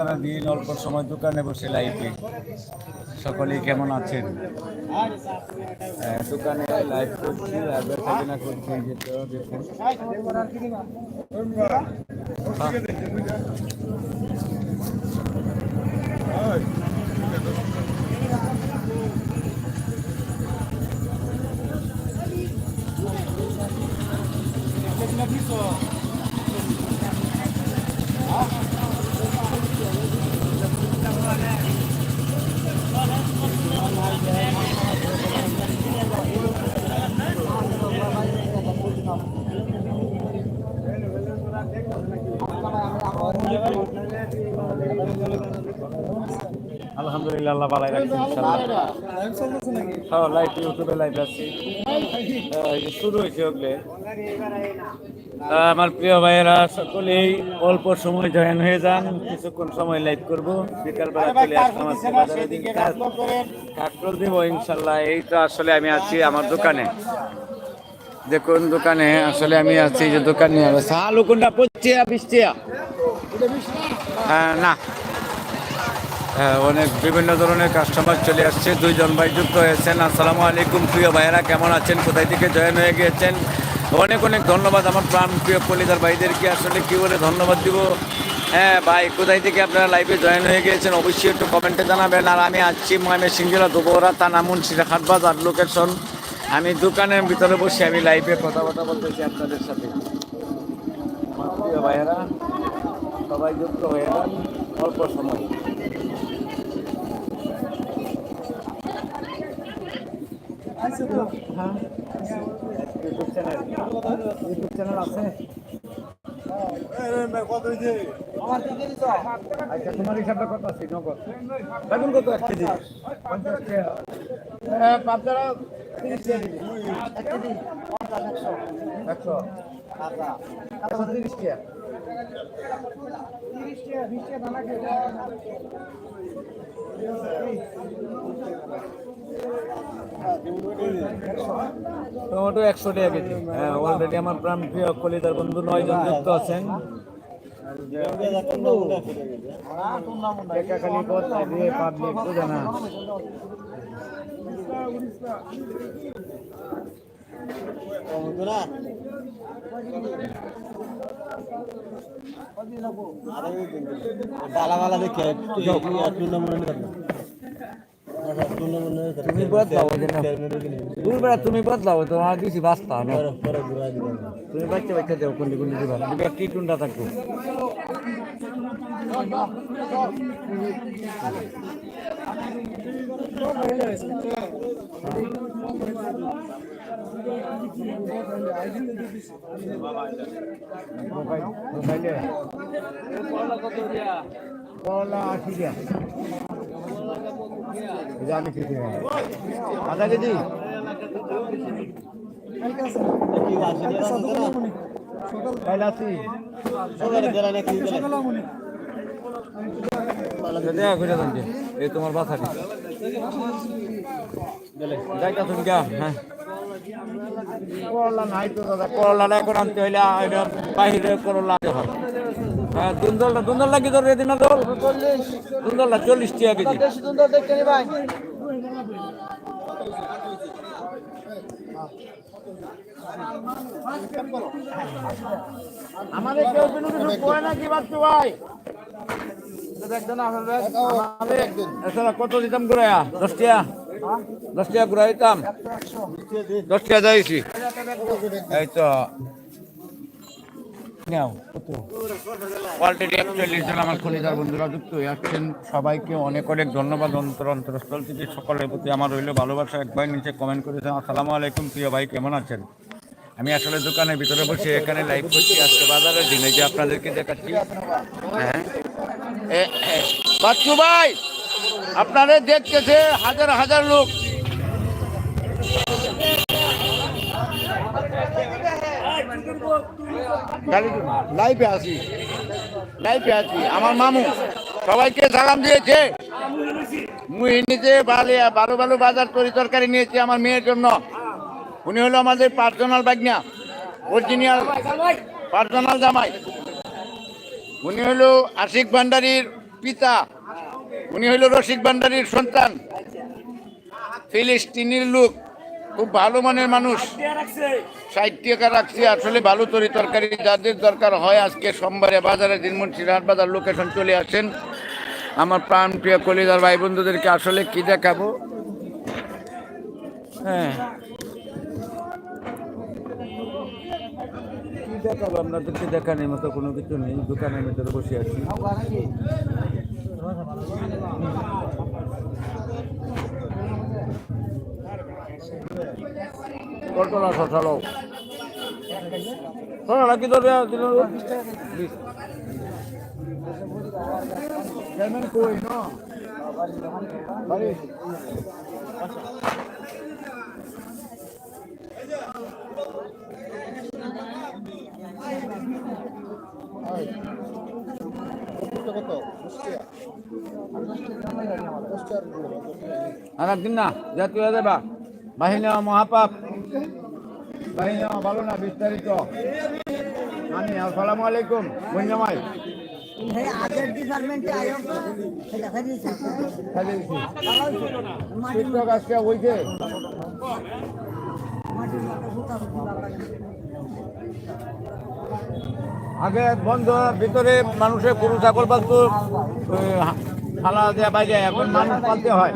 সারাদিন অল্প সময় দোকানে বসে লাইফে সকলেই কেমন আছেন? দোকানে লাইভ করছি, আর বেচা কেনা করছি দেখুন। আলহামদুলিল্লাহ, আল্লাহ ভালো রাখছেন ইনশাআল্লাহ। হ্যাঁ লাইভ ইউটিউবে লাইভ আছে। শুরু হয়েছে ওগুলো। আমার প্রিয় ভাইয়েরা, সকলেই অল্প সময় জয়েন হয়ে যান, কিছুক্ষণ সময় লাইভ করব। বিকালবেলা চলে আসলাম বাজারে ইনশাল্লাহ এই তো আসলে আমি আছি আমার দোকানে। দেখুন, দোকানে আসলে আমি আছি যে দোকানে। আলু কোনটা পচিয়া বিশটিয়া হ্যাঁ না। অনেক বিভিন্ন ধরনের কাস্টমার চলে আসছে, দুইজন ভাই যুক্ত হয়েছেন। আসসালামু আলাইকুম, প্রিয় ভাইয়েরা, কেমন আছেন? কোথায় থেকে জয়েন হয়ে গিয়েছেন? অনেক অনেক ধন্যবাদ আমার প্রাণ প্রিয় পলিদার ভাইদেরকে। আসলে কী বলে ধন্যবাদ দিব? হ্যাঁ ভাই, কোথায় থেকে আপনারা লাইভে জয়েন হয়ে গিয়েছেন? অবশ্যই একটু কমেন্টে জানাবেন। আর আমি আসছি ময়মে সিংজেলা দুবরা তানা মুন্সিরা হাটবাজার লোকেশন আমি দোকানের ভিতরে বসে আমি লাইভে কথা কথা বলতেছি আপনাদের সাথে। প্রিয় ভাইয়েরা, সবাই যুক্ত হয়ে অল্প সময়। ইউটিউব চ্যানেল আছে। আচ্ছা তোমার হিসাবটা কত আছে? নগদ। বেগুন কত? এক কেজি। পঞ্চাশ টাকা। হ্যাঁ পাবদারা তিরিশ টাকা কেজি। এক কেজি? একশো। একশো তিরিশ টাকা। টমেটো একশো টাকা কেজি। হ্যাঁ অলরেডি আমার প্রাণ প্রিয় কলিতার বন্ধু নয় জন যুক্ত আছেন। পাবলিক বুঝে দেখে তুমি বদলাও দূর বেড়া তুমি বদলাও তোমার বেশি বাস্তা তুমি বাচ্চা বাচ্চা যাও কোনটি কোনটি দিবা দিবা টি টুন্ডা থাকব মোবাইলে করলা আশি টাকা জানি কি এই তোমার বাসাটি হ্যাঁ করলা নাই তো দাদা করলা এখন আনতে হইলে বাহিরে করলা হবে হ্যাঁ দুন্দলটা দুন্দলটা কি ধরে দিন দল দুন্দলটা চল্লিশ টাকা কেজি। আমাদের কেউ কোনো কিছু কয় না কি বাচ্চু ভাই? কত দিতাম ঘুরাইয়া দশ টাকা। দশ টাকা ঘুরাই দিতাম। দশ টাকা যাইছি এই তো নাও অলরেডি একচল্লিশ জন আমার খলিদার বন্ধুরা যুক্ত হয়ে আসছেন। সবাইকে অনেক অনেক ধন্যবাদ অন্তর অন্তরস্থল থেকে সকলের প্রতি আমার রইল ভালোবাসা। এক ভাই নিচে কমেন্ট করেছেন আসসালামু আলাইকুম প্রিয় ভাই কেমন আছেন? আমি আসলে দোকানের ভিতরে বসে এখানে লাইভ করছি। আজকে বাজারের দিনে যে আপনাদেরকে দেখাচ্ছি। হ্যাঁ। বাচ্চু ভাই আপনাদের দেখতেছে হাজার হাজার লোক। লাইভে আছি। লাইভে আছি। আমার মামু, সবাইকে সালাম দিয়েছে। মুই নিচে ভালো ভালো বাজার তরি তরকারি নিয়েছি আমার মেয়ের জন্য। উনি হলো আমাদের পার্সোনাল বাগনা অরিজিনাল পার্সোনাল জামাই। উনি হলো আশিক ভান্ডারির পিতা। উনি হইল রসিক ভান্ডারীর সন্তান। ফিলিস্তিনির লোক। খুব ভালো মানের মানুষ। ষাট টাকা রাখছি, আসলে ভালো তরি তরকারি যাদের দরকার হয় আজকে সোমবারে বাজারে দিনমন্ত্রী হাট বাজার লোকেশন চলে আসেন। আমার প্রাণ প্রিয় কলিদার ভাই বন্ধুদেরকে আসলে কি দেখাবো? হ্যাঁ। আপনাদেরকে দেখানোর মতো কোনো কিছু নেই। দোকানের ভিতরে বসে আছি। পটল আসো চলো শোনো নাকি তো আর না জাতীয় দেবা বাহিনী মহাপাপ। বাহিনী ভালো না বিস্তারিত। আমি আসসালামু আলাইকুম মুন্নামাই আগে বন্ধ ভিতরে মানুষের গরু ছাগল পালতো খালা দেওয়া বাইরে, এখন মানুষ পালতে হয়।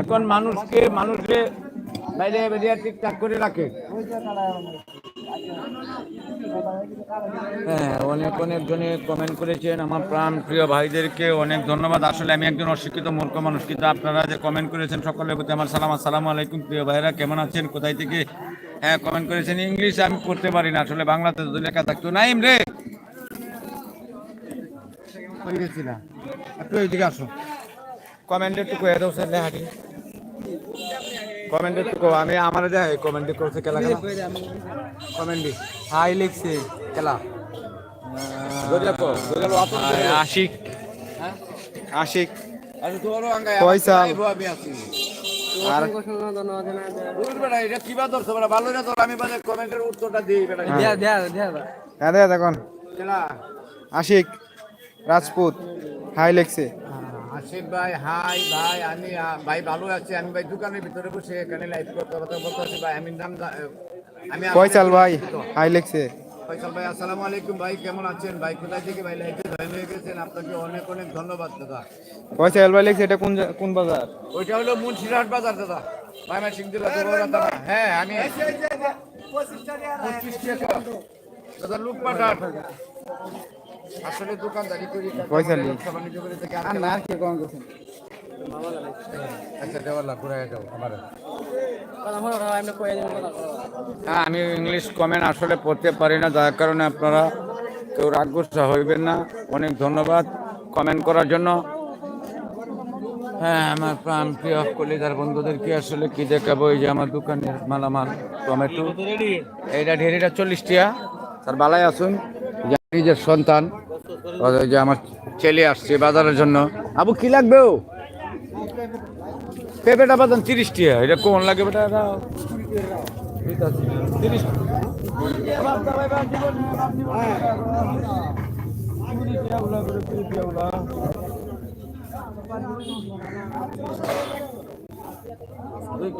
এখন মানুষকে মানুষকে বাইরে বেরিয়ে ঠিকঠাক করে রাখে। হ্যাঁ অনেক জনে কমেন্ট করেছেন। আমার প্রাণ প্রিয় ভাইদেরকে অনেক ধন্যবাদ। আসলে আমি একজন অশিক্ষিত মূর্খ মানুষ, কিন্তু আপনারা যে কমেন্ট করেছেন সকলের প্রতি আমার সালাম। আসসালামু আলাইকুম, প্রিয় ভাইরা কেমন আছেন? কোথায় থেকে? হ্যাঁ কমেন্ট করেছেন ইংলিশ, আমি পড়তে পারি না। আসলে বাংলাতে যদি লেখা থাকতো নাইম রে! একটু এইদিকে আসো কমেন্টে একটু কয়ে দাও স্যার লেহাটি কমেন্টে একটু আমি আমার কমেন্টে করছে খেলা খেলা কমেন্ট হাই লিখছে খেলা আশিক। আশিক। ফয়সাল। আর এটা কিবা ধরছো ভালো না তোর আমি মানে কমেন্টের উত্তরটা দিই হ্যাঁ দে আশিক রাজপুত। হাই লেখছে আসিফ ভাই হাই ভাই আমি ভাই ভালো আছি আমি ভাই দোকানের ভিতরে বসে এখানে লাইভ করতে কথা বলতে আছি ভাই আমি নাম আমি ফয়সাল ভাই হাই লেখছে ফয়সাল ভাই আসসালামু আলাইকুম ভাই কেমন আছেন? ভাই কোথায় থেকে ভাই লাইভে জয়েন হয়ে গেছেন? আপনাকে অনেক অনেক ধন্যবাদ দাদা। ফয়সাল ভাই লেখছে এটা কোন কোন বাজার? ওইটা হলো মুন্সিরহাট বাজার দাদা। ভাই মাই সিং দিলা হ্যাঁ আমি পঁচিশ টাকা। দাদা লুক পাঠান আসলে দোকানদারি করি পয়সা বাণিজ্য করে থেকে আর না কে কম করছেন আচ্ছা দেওয়ালা ঘুরে যাও আমার হ্যাঁ আমি ইংলিশ কমেন্ট আসলে পড়তে পারি না যার কারণে আপনারা কেউ রাগগুসা হইবেন না। অনেক ধন্যবাদ কমেন্ট করার জন্য। হ্যাঁ আমার প্রাণ প্রিয় কলিদার বন্ধুদেরকে আসলে কি দেখাবো? এই যে আমার দোকানের মালামাল টমেটো। এইটা ঢেরিটা চল্লিশ টিয়া। স্যার বালাই আসুন। নিজের সন্তান। যে আমার ছেলে আসছে বাজারের জন্য। আবু, কি লাগবে ও? পেঁপেটা বাদাম তিরিশ টিয়া এটা কোন লাগে দুই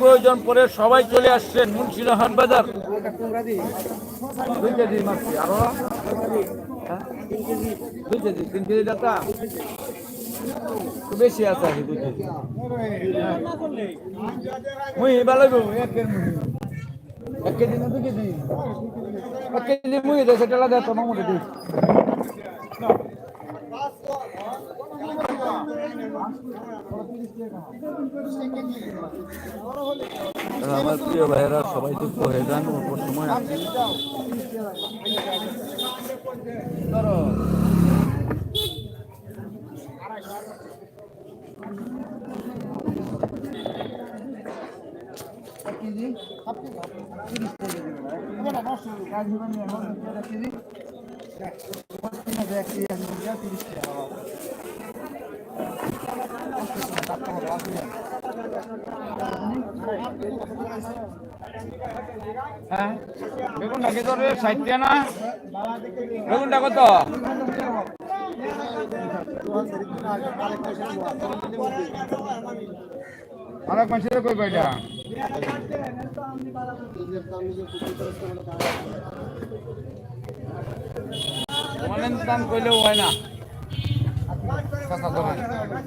প্রয়োজন পড়ে সবাই চলে আসছেন মুন্সিরহাট বাজার। দুই কেজি মাছি আরও? হ্যাঁ? দুই কেজি, তিন কেজি বেশি আছে দুই কেজি। মুই ভালো এক কেজি না দুই কেজি? এক কেজি মুই সেটা লাগে তোমার দিই। আমার প্রিয় ভাইয়েরা সবাই যুক্ত হয়ে যান অল্প সময় আছে। হ্যাঁ? বেগুনটা কি তোর ষাট না? বেগুনটা কত? আরেক মাসের কই কয়টা? অনেক দাম কইলেও হয় না। কথা না ওইটা হবে না?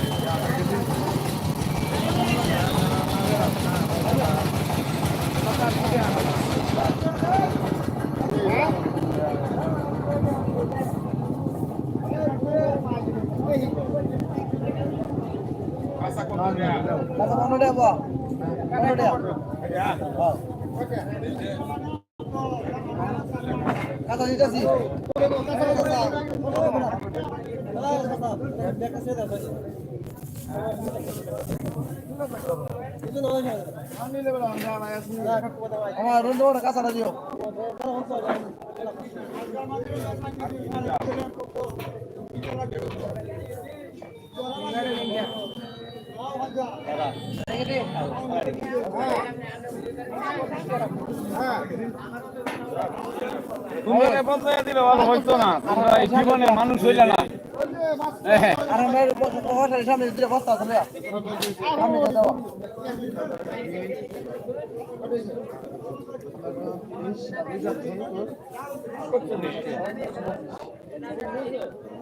হবে দিতে পারো এই যে দাদা ভাই কোন দিতে আমার রুন্দ বড় কাঁচাটা দিও তোমরা বলতে দিলে ভালো হইতো না তোমরা এই জীবনে মানুষ হইলে না। হ্যাঁ। সামনে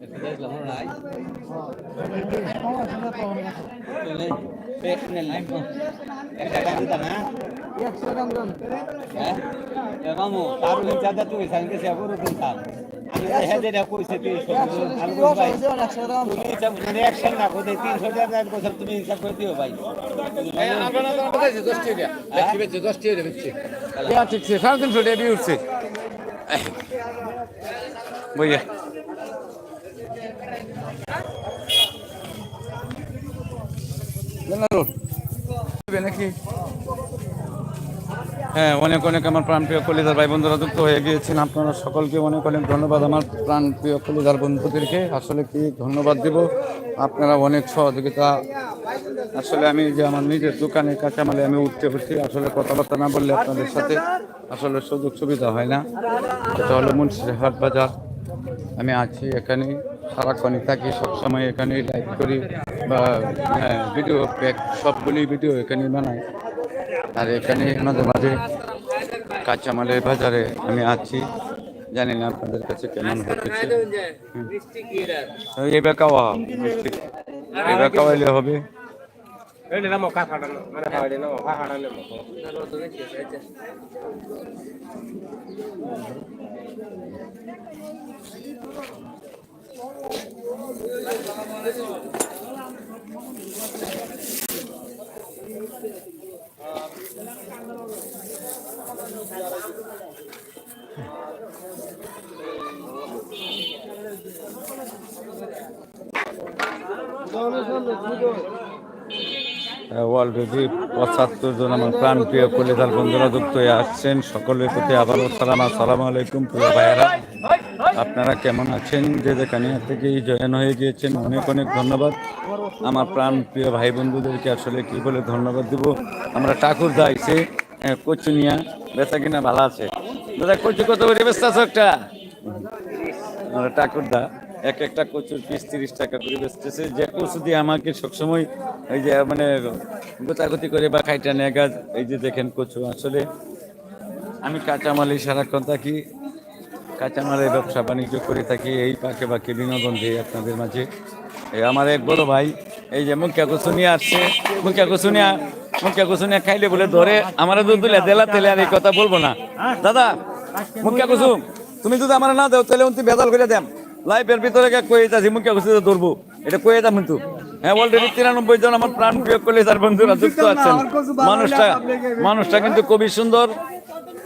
আছে। কামো তারও চাঁদা তুই সঙ্গে সে বড় দিতাম। তুমি সব রিঅ্যাকশন না কোথায় 300 টাকা কথা তুমি হিসাব করে দিও ভাই পেঁয়াজ ঠিকছে সাড়ে তিনশো টাকা দিয়ে উঠছে বইয়া হ্যাঁ অনেক অনেক আমার প্রাণপ্রিয় কলিদার ভাই বন্ধুরা যুক্ত হয়ে গিয়েছেন। আপনারা সকলকে অনেক অনেক ধন্যবাদ আমার প্রাণপ্রিয় কলিদার বন্ধুদেরকে। আসলে কি ধন্যবাদ দেব? আপনারা অনেক সহযোগিতা। আসলে আমি যে আমার নিজের দোকানে কাঁচামালে আমি উঠতে উঠছি আসলে কথাবার্তা না বললে আপনাদের সাথে আসলে সুযোগ সুবিধা হয় না। এটা হলো মুন্সিরহাট বাজার। আমি আছি এখানে সারাক্ষণই থাকি, সবসময় এখানে লাইক করি বা ভিডিও প্যাক সবগুলি ভিডিও এখানে বানাই। আর এখানে মাঝে মাঝে কাঁচামালের বাজারে আমি আছি। জানি না আপনাদের কাছে কেমন হচ্ছে। এবার খাওয়া এবার হবে। Dağına sen de অলরেডি পঁচাত্তর জন আমার প্রাণ প্রিয় কলিদার বন্ধুরা যুক্ত হয়ে আসছেন। সকলের প্রতি আবারও সালাম আসসালামু আলাইকুম, প্রিয় ভাইয়েরা। আপনারা কেমন আছেন? যে যেখানে থেকেই জয়েন হয়ে গিয়েছেন, অনেক অনেক ধন্যবাদ। আমার প্রাণ প্রিয় ভাই বন্ধুদেরকে আসলে কি বলে ধন্যবাদ দিব? আমরা ঠাকুর দাইছে কচু নিয়া বেচা কিনা ভালো আছে? দাদা, কচু কত করে? আছো একটা? ঠাকুর দা এক একটা কচুর পিস তিরিশ টাকা করে বেচতেছে। যে কচু দিয়ে আমাকে সবসময় এই যে মানে গোতাগতি করে বা খাইটা নেগা এই যে দেখেন কচু। আসলে আমি কাঁচামালি সারাক্ষণ থাকি, কাঁচামালের ব্যবসা বাণিজ্য করে থাকি, এই পাকে পাকে বিনোদন দিয়ে আপনাদের মাঝে। এই আমার এক বড় ভাই, এই যে মুখিয়া কুসুনিয়া আসছে, মুখিয়া কুসুনিয়া মুখিয়া কুসুনিয়া খাইলে বলে ধরে, আমার দুধ দিলে তেলে আর এই কথা বলব না। দাদা, মুখিয়া কুসুম তুমি যদি আমার না দাও, তাহলে তুমি বেদাল করে দেন। লাইফের ভিতরে কয়ে যাচ্ছি মুখিয়া কুসুম ধরবো। এটা কয়ে দাম কিন্তু হ্যাঁ অলরেডি তিরানব্বই জন আমার প্রাণ প্রিয় করলে তার বন্ধুরা যুক্ত আছেন। মানুষটা মানুষটা কিন্তু খুবই সুন্দর।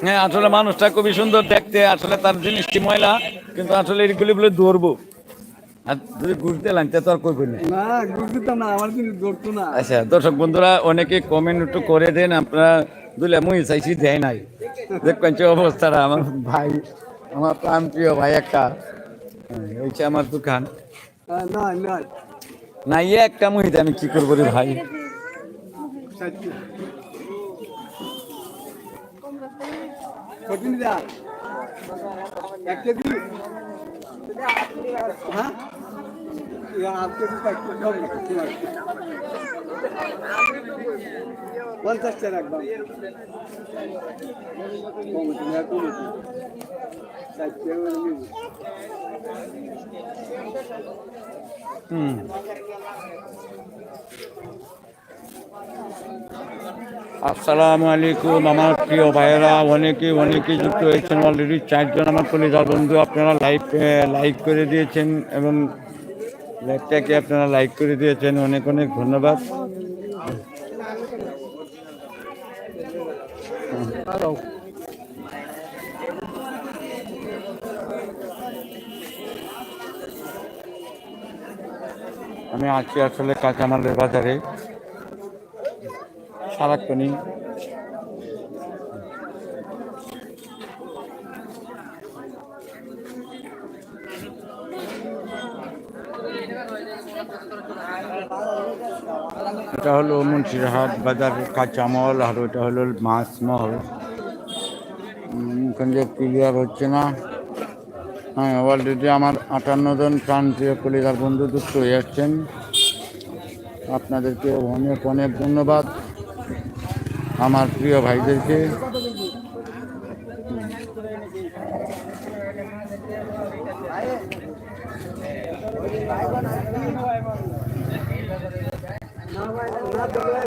হ্যাঁ আসলে মানুষটা খুবই সুন্দর দেখতে আসলে তার জিনিসটি ময়লা কিন্তু আসলে এগুলি বলে ধরবো। আচ্ছা দর্শক বন্ধুরা অনেকে কমেন্ট একটু করে দেন আপনারা দুলে মুই চাইছি দেয় নাই। দেখবেন যে অবস্থাটা আমার ভাই আমার প্রাণ প্রিয় ভাই একটা। হ্যাঁ, যে আমার দোকান। না না না ইয়ে একটা মহিলা আমি কি করব রে ভাই? হ্যাঁ? নিব হুম। আসসালামু আলাইকুম, আমার প্রিয় ভাইয়েরা, অনেকে অনেকে যুক্ত হয়েছেন অলরেডি চারজন আমার কলিজার বন্ধু, আপনারা লাইভ লাইক করে দিয়েছেন এবং লাইভটাকে আপনারা লাইক করে দিয়েছেন অনেক অনেক ধন্যবাদ। আমি আছি আসলে কাঁচামালের বাজারে সারাক্ষণই। এটা হলো মুন্সিরহাট বাজার কাঁচামাল, আর ওটা হলো মাছ মহল। থেকে ক্লিয়ার হচ্ছে না। হ্যাঁ অলরেডি আমার আটান্ন জন প্রান্তীয় কলিকার বন্ধু যুক্ত হয়ে যাচ্ছেন। আপনাদেরকে অনেক অনেক ধন্যবাদ। আমার প্রিয় ভাইদেরকে।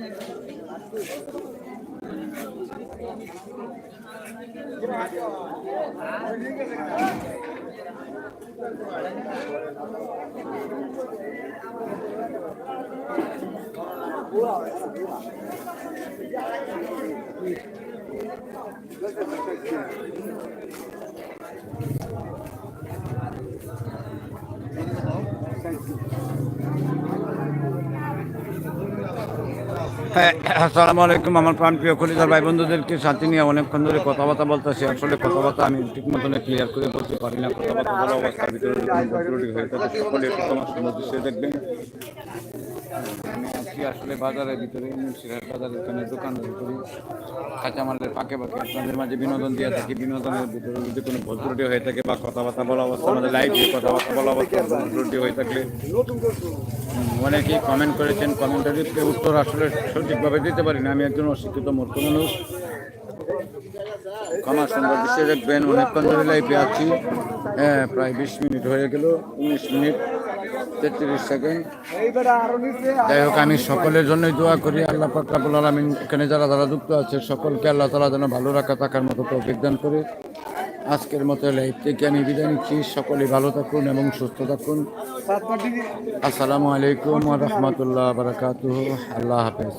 হ্যাঁ আসসালামু আলাইকুম। আমার প্রাণ প্রিয় খলিদার ভাই বন্ধুদেরকে সাথে নিয়ে অনেকক্ষণ ধরে কথাবার্তা বলতেছি। আসলে কথাবার্তা আমি ঠিক মতন ক্লিয়ার করে বলতে পারি না। অবস্থার ভিতরে হয়ে সকলে তোমার দেখবেন। আছি আসলে বাজারের ভিতরে, মুন্সিরহাট বাজারের এখানে দোকানের ভিতরে কাঁচামালের পাকে পাকে আপনাদের মাঝে বিনোদন দিয়ে থাকি, বিনোদনের ভিতরে যদি কোনো ভদ্রটি হয়ে থাকে বা কথাবার্তা বলা অবস্থা, আমাদের লাইভে কথাবার্তা বলা অবস্থা ভদ্রটি হয়ে থাকলে অনেকেই কমেন্ট করেছেন কমেন্টের উত্তর আসলে সঠিকভাবে দিতে পারি না। আমি একজন অশিক্ষিত মূর্খ মানুষ। ক্ষমা সুন্দর দৃশ্যে দেখবেন অনেকক্ষণ ধরে লাইভে আছি। হ্যাঁ প্রায় বিশ মিনিট হয়ে গেল, উনিশ মিনিট। তেত্রিশ সেকেন্ড। যাই হোক, আমি সকলের জন্যই দোয়া করি, আল্লাহ পাক রাব্বুল আলামিন, এখানে যারা যারা যুক্ত আছে, সকলকে আল্লাহ তাআলা যেন ভালো রাখা, থাকার মতো তৌফিক করে। আজকের মতো লাইভ থেকে আমি বিদায় নিচ্ছি। সকলে ভালো থাকুন এবং সুস্থ থাকুন। আসসালামু আলাইকুম রাহমাতুল্লাহ ওয়া বারাকাতুহু। আল্লাহ হাফেজ।